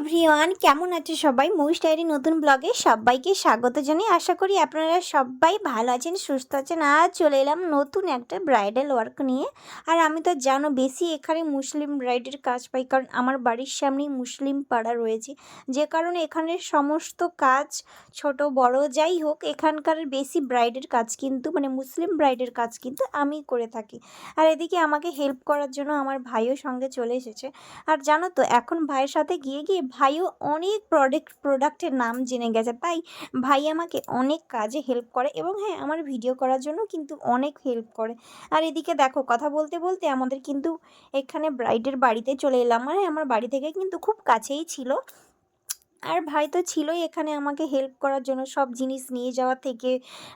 Everyone, কেমন আছে সবাই? মৌস ডায়েরি নতুন ব্লগে সবাইকে স্বাগত জানাই। আশা করি আপনারা সবাই ভালো আছেন, সুস্থ আছেন। আর চলে এলাম নতুন একটা ব্রাইডাল ওয়ার্ক নিয়ে। আর আমি তো জানো বেশি এখানে মুসলিম ব্রাইডের কাজ পাই, কারণ আমার বাড়ির সামনেই মুসলিম পাড়া রয়েছে। যে কারণে এখানে সমস্ত কাজ, ছোট, বড়, যাই হোক, এখানকার বেশি ব্রাইডের কাজ কিন্তু মানে মুসলিম ব্রাইডের কাজ কিন্তু আমি করে থাকি। আর এদিকে আমাকে হেল্প করার জন্য আমার ভাইও সঙ্গে চলে এসেছে। আর জানো তো, এখন ভাইয়ের সাথে গিয়ে গিয়ে ভাইও অনেক প্রোডাক্ট প্রোডাক্টের নাম জেনে গেছে। তাই ভাই আমাকে অনেক কাজে হেল্প করে এবং হ্যাঁ আমার ভিডিও করার জন্য কিন্তু অনেক হেল্প করে। আর এদিকে দেখো, কথা বলতে বলতে আমাদের কিন্তু এখানে ব্রাইডের বাড়িতে চলে এলাম। মানে আমার বাড়ি থেকে কিন্তু খুব কাছেই ছিল। আর ভাই তো ছিলই এখানে আমাকে হেল্প করার জন্য সব জিনিস নিয়ে যাওয়া থেকে।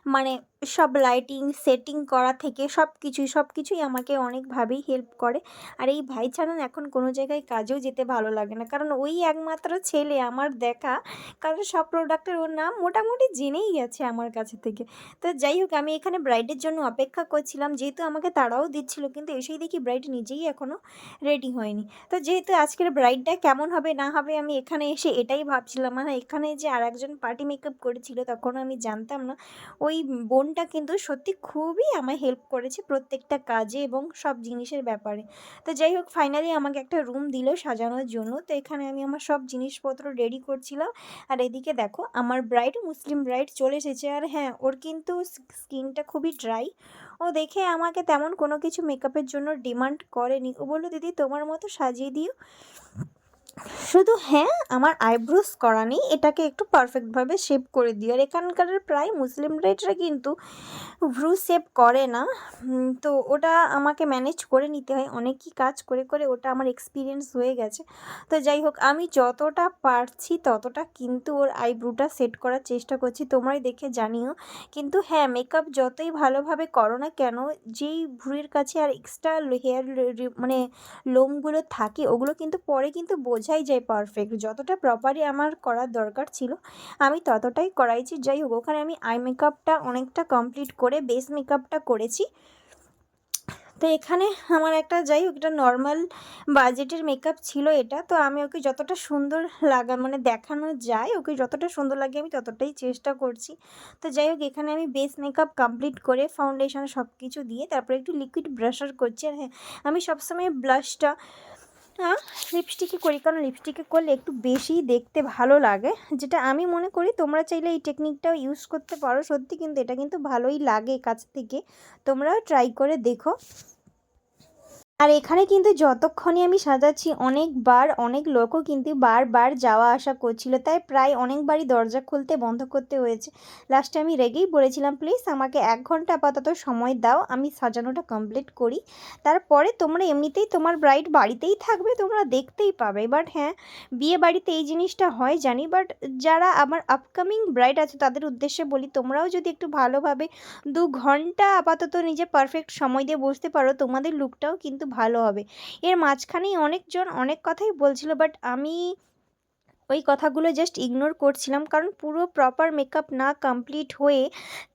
মানে সব লাইটিং সেটিং করা থেকে সব কিছুই সব কিছুই আমাকে অনেকভাবেই হেল্প করে। আর এই ভাই ছাড়া না এখন কোনো জায়গায় কাজেও যেতে ভালো লাগে না। কারণ ওই একমাত্র ছেলে আমার দেখা, কারণ সব প্রোডাক্টের ওর নাম মোটামুটি জেনেই গেছে আমার কাছে থেকে। তো যাই হোক, আমি এখানে ব্রাইডের জন্য অপেক্ষা করছিলাম। যেহেতু আমাকে তারাও দিচ্ছিল, কিন্তু এসেই দেখি ব্রাইড নিজেই এখনও রেডি হয়নি। তো যেহেতু আজকের ব্রাইডটা কেমন হবে, না হবে, আমি এখানে এসে এটাই ভাবছিলাম। মানে এখানে যে আর একজন পার্টি মেকআপ করেছিল, তখন আমি জানতাম না। ওই বোনটা কিন্তু সত্যি খুবই আমায় হেল্প করেছে প্রত্যেকটা কাজে এবং সব জিনিসের ব্যাপারে। তো যাই হোক ফাইনালি আমাকে একটা রুম দিল সাজানোর জন্য। তো এখানে আমি আমার সব জিনিসপত্র রেডি করছিলাম। আর এদিকে দেখো, আমার ব্রাইড মুসলিম ব্রাইড চলে এসেছে। আর হ্যাঁ ওর কিন্তু স্কিনটা খুবই ড্রাই ও দেখে আমাকে তেমন কোনো কিছু মেকআপের জন্য ডিমান্ড করেনি। ও বলল, দিদি, তোমার মতো সাজিয়ে দিও। শুধু হ্যাঁ আমার আইব্রোস করা নেই, এটাকে একটু পারফেক্টভাবে শেপ করে দিও। আর এখানকার প্রায় মুসলিম ব্রাইডরা কিন্তু ভ্রু শেপ করে না। তো ওটা আমাকে ম্যানেজ করে নিতে হয়, অনেকই কাজ করে করে ওটা আমার এক্সপিরিয়েন্স হয়ে গেছে। তো যাই হোক, আমি যতটা পারছি ততটা কিন্তু ওর আইব্রুটা সেট করার চেষ্টা করছি, তোমরাই দেখে জানিও। কিন্তু হ্যাঁ মেকআপ যতই ভালোভাবে করো না কেন, যেই ভ্রুয়ের কাছে আর এক্সট্রা হেয়ার মানে লোমগুলো থাকে, ওগুলো কিন্তু পরে কিন্তু বোঝাই যায় পারফেক্ট যতটা প্রপারলি আমার করার দরকার ছিল, আমি ততটাই করাইছি। যাই হোক, ওখানে আমি আই মেকআপটা অনেকটা কমপ্লিট করে বেস মেকআপটা করেছি। তো এখানে আমার একটা, যাই হোক, এটা নর্মাল বাজেটের মেকআপ ছিল এটা। তো আমি ওকে যতটা সুন্দর লাগা মানে দেখানো যায়, ওকে যতটা সুন্দর লাগে আমি ততটাই চেষ্টা করছি। তো যাই হোক, এখানে আমি বেস মেকআপ কমপ্লিট করে ফাউন্ডেশন সব কিছু দিয়ে, তারপরে একটু লিকুইড ব্রাশার করছি। আর হ্যাঁ আমি সবসময় ব্লাশটা লিপস্টিকে করি। কারণ লিপস্টিকে করলে একটু বেশি দেখতে ভালো লাগে। যেটা আমি মনে করি, তোমরা চাইলে এই টেকনিকটাও ইউজ করতে পারো। সত্যি কিন্তু এটা কিন্তু ভালোই লাগে কাছ থেকে। তোমরাও ট্রাই করে দেখো। আর এখানে কিন্তু যতক্ষণে আমি সাজাচ্ছি, অনেকবার অনেক লোকও কিন্তু বারবার যাওয়া আসা করছিল। তাই প্রায় অনেকবারই দরজা খুলতে বন্ধ করতে হয়েছে। লাস্টে আমি রেগেই বলেছিলাম, প্লিজ আমাকে এক ঘণ্টা আপাতত সময় দাও, আমি সাজানোটা কমপ্লিট করি। তারপরে তোমরা এমনিতেই তোমার ব্রাইড বাড়িতেই থাকবে, তোমরা দেখতেই পাবে। বাট হ্যাঁ বিয়ে বাড়িতে এই জিনিসটা হয়, জানি। বাট যারা আমার আপকামিং ব্রাইড আছে, তাদের উদ্দেশ্যে বলি, তোমরাও যদি একটু ভালোভাবে দু ঘণ্টা আপাতত নিজে পারফেক্ট সময় দিয়ে বসতে পারো, তোমাদের লুকটাও কিন্তু ভালো হবে। এর মাঝখানেই অনেকজন অনেক কথাই বলছিল বাট আমি ওই কথাগুলো জাস্ট ইগনোর করছিলাম, কারণ পুরো প্রপার মেকআপ না কমপ্লিট হয়ে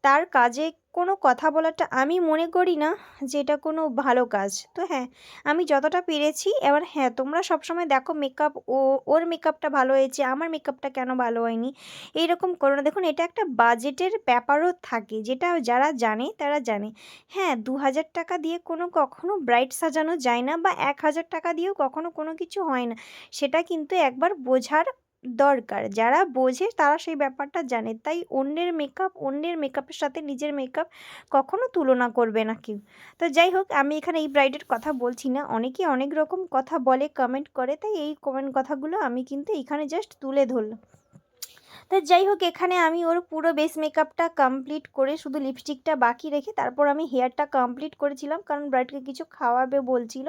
তার কাজে কোনো কথা বলাটা আমি মনে করি না যে এটা কোনো ভালো কাজ। তো হ্যাঁ আমি যতটা পেরেছি, এবার হ্যাঁ তোমরা সবসময় দেখো মেকআপ ও, ওর মেকআপটা ভালো হয়েছে, আমার মেকআপটা কেন ভালো হয়নি? এইরকম করো না। দেখুন, এটা একটা বাজেটের ব্যাপারও থাকে, যেটা যারা জানে, তারা জানে। হ্যাঁ দু হাজার টাকা দিয়ে কোনো কখনো ব্রাইট সাজানো যায় না বা এক হাজার টাকা দিয়েও কখনো কোনো কিছু হয় না। সেটা কিন্তু একবার বোঝার দরকার। যারা বোঝে তারা সেই ব্যাপারটা জানে। তাই অন্যের মেকআপ অন্যের মেকআপের সাথে নিজের মেকআপ কখনো তুলনা করবে না কেউ। তো যাই হোক, আমি এখানে এই ব্রাইডের কথা বলছি না। অনেকে অনেক রকম কথা বলে কমেন্ট করে। তাই এই কমেন্ট কথাগুলো আমি কিন্তু এখানে জাস্ট তুলে ধরলাম। তো যাই হোক, এখানে আমি ওর পুরো বেস মেকআপটা কমপ্লিট করে শুধু লিপস্টিকটা বাকি রেখে তারপর আমি হেয়ারটা কমপ্লিট করেছিলাম। কারণ ব্রাইডকে কিছু খাওয়াবে বলছিল।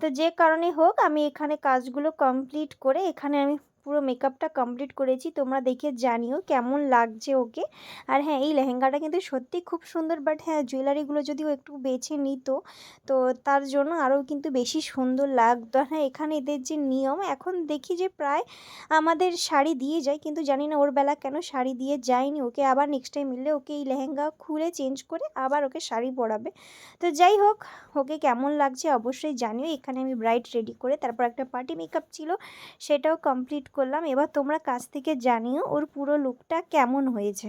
তো যে কারণে হোক, আমি এখানে কাজগুলো কমপ্লিট করে এখানে আমি পুরো মেকআপটা কমপ্লিট করেছি, তোমরা দেখে জানিও কেমন লাগছে ওকে। আর হ্যাঁ এই লেহেঙ্গাটা কিন্তু সত্যি খুব সুন্দর বাট হ্যাঁ জুয়েলারিগুলো যদি ও একটু বেছে নিত, তো তার জন্য আরও কিন্তু বেশি সুন্দর লাগতো। হ্যাঁ এখানে এদের যে নিয়ম, এখন দেখি যে প্রায় আমাদের শাড়ি দিয়ে যায়, কিন্তু জানি না ওর বেলা কেন শাড়ি দিয়ে যায়নি ওকে। আবার নেক্সট টাইম মিললে ওকে এই লেহেঙ্গা খুলে চেঞ্জ করে আবার ওকে শাড়ি পরাবে। তো যাই হোক, ওকে কেমন লাগছে অবশ্যই জানিও। এখানে আমি ব্রাইট রেডি করে, তারপর একটা পার্টি মেকআপ ছিল, সেটাও কমপ্লিট করলাম, এবার তোমরা কাছ থেকে জানিও ওর পুরো লুকটা কেমন হয়েছে।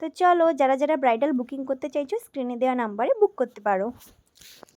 তো চলো, যারা যারা ব্রাইডাল বুকিং করতে চাইছো স্ক্রিনে দেওয়া নাম্বারে বুক করতে পারো।